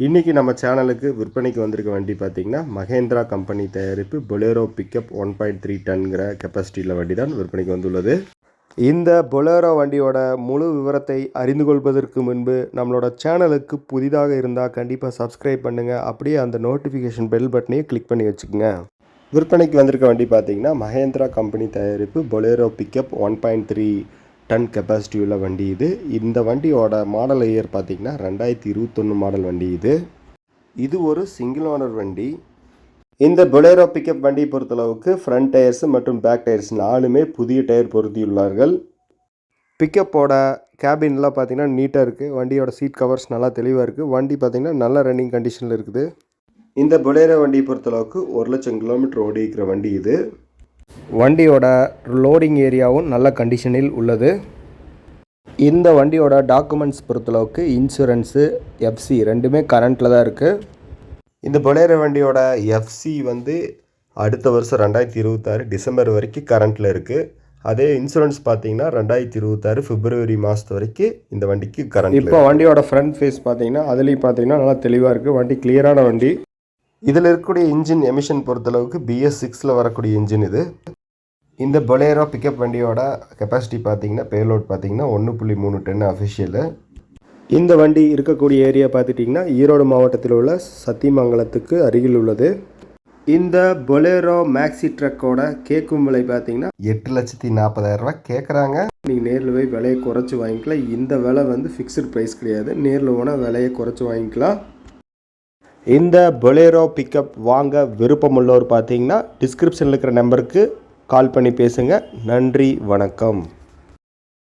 இன்றைக்கி நம்ம சேனலுக்கு விற்பனைக்கு வந்திருக்க வண்டி பார்த்திங்கன்னா மகேந்திரா கம்பெனி தயாரிப்பு Bolero pickup one point three டன்கிற கெப்பாசிட்டியில் வண்டி தான் விற்பனைக்கு வந்துள்ளது. இந்த பொலேரோ வண்டியோட முழு விவரத்தை அறிந்து கொள்வதற்கு முன்பு நம்மளோட சேனலுக்கு புதிதாக இருந்தால் கண்டிப்பாக சப்ஸ்கிரைப் பண்ணுங்கள் அப்படியே அந்த நோட்டிஃபிகேஷன் பெல் பட்டனையும் கிளிக் பண்ணி வச்சுக்கோங்க. விற்பனைக்கு வந்திருக்க வண்டி பார்த்திங்கன்னா மகேந்திரா கம்பெனி தயாரிப்பு Bolero pickup one point three ton capacity உள்ள வண்டி இது. இந்த வண்டியோட மாடல் இயர் பார்த்திங்கன்னா ரெண்டாயிரத்தி இருபத்தொன்று மாடல் வண்டி இது. இது ஒரு சிங்கிள் ஓனர் வண்டி. இந்த பொலேரோ பிக்கப் வண்டியை பொறுத்தளவுக்கு ஃப்ரண்ட் டயர்ஸ் மற்றும் பேக் டயர்ஸ் நாலுமே புதிய டயர் பொருத்தியுள்ளார்கள். பிக்கப்போட கேபின்லாம் பார்த்தீங்கன்னா நீட்டாக இருக்குது வண்டியோட சீட் கவர்ஸ் நல்லா தெளிவாக இருக்குது வண்டி பார்த்தீங்கன்னா நல்ல ரன்னிங் கண்டிஷனில் இருக்குது. இந்த பொலேரோ வண்டியை பொறுத்தளவுக்கு ஒரு லட்சம் கிலோமீட்டர் ஓடி இருக்கிற வண்டி இது. வண்டியோட லோடிங் ஏரியாவும் நல்ல கண்டிஷனில் உள்ளது. இந்த வண்டியோட டாக்குமெண்ட்ஸ் பொறுத்தளவுக்கு இன்சூரன்ஸு எஃப்சி ரெண்டுமே கரண்ட்டில் தான் இருக்குது இந்த பொலேரோ வண்டியோட எஃப்சி வந்து அடுத்த வருஷம் ரெண்டாயிரத்தி இருபத்தாறு டிசம்பர் வரைக்கும் கரண்ட்டில் இருக்குது அதே இன்சூரன்ஸ் பார்த்தீங்கன்னா ரெண்டாயிரத்தி இருபத்தாறு பிப்ரவரி மாதத்து வரைக்கும் இந்த வண்டிக்கு கரண்ட் இப்போ வண்டியோட ஃப்ரண்ட் ஃபேஸ் பார்த்தீங்கன்னா அதுலேயும் பார்த்தீங்கன்னா நல்லா தெளிவாக இருக்குது வண்டி கிளியரான வண்டி. இதில் இருக்கக்கூடிய இன்ஜின் எமிஷன் பொறுத்தளவுக்கு பிஎஸ் சிக்ஸில் வரக்கூடிய இன்ஜின் இது. இந்த பொலேரோ பிக்கப் வண்டியோட கெப்பாசிட்டி பார்த்தீங்கன்னா பேலோட் பார்த்தீங்கன்னா ஒன்று புள்ளி மூணு டென் அஃபிஷியலு இந்த வண்டி இருக்கக்கூடிய ஏரியா பார்த்துட்டிங்கன்னா ஈரோடு மாவட்டத்தில் உள்ள சத்தியமங்கலத்துக்கு அருகில் உள்ளது. இந்த பொலேரோ மேக்ஸி ட்ரக்கோட கேட்கும் விலை பார்த்தீங்கன்னா எட்டு லட்சத்தி நாற்பதாயிரம் கேட்குறாங்க. நீங்கள் நேரில் போய் விலையை குறைச்சி வாங்கிக்கலாம். இந்த விலை வந்து ஃபிக்ஸ்டு ப்ரைஸ் கிடையாது. நேரில் போனால் விலையை குறைச்சி வாங்கிக்கலாம். இந்த பொலேரோ பிக்கப் வாங்க விருப்பமுள்ளவர் பார்த்தீங்கன்னா டிஸ்கிரிப்ஷனில் இருக்கிற நம்பருக்கு கால் பண்ணி பேசுங்க. நன்றி வணக்கம்.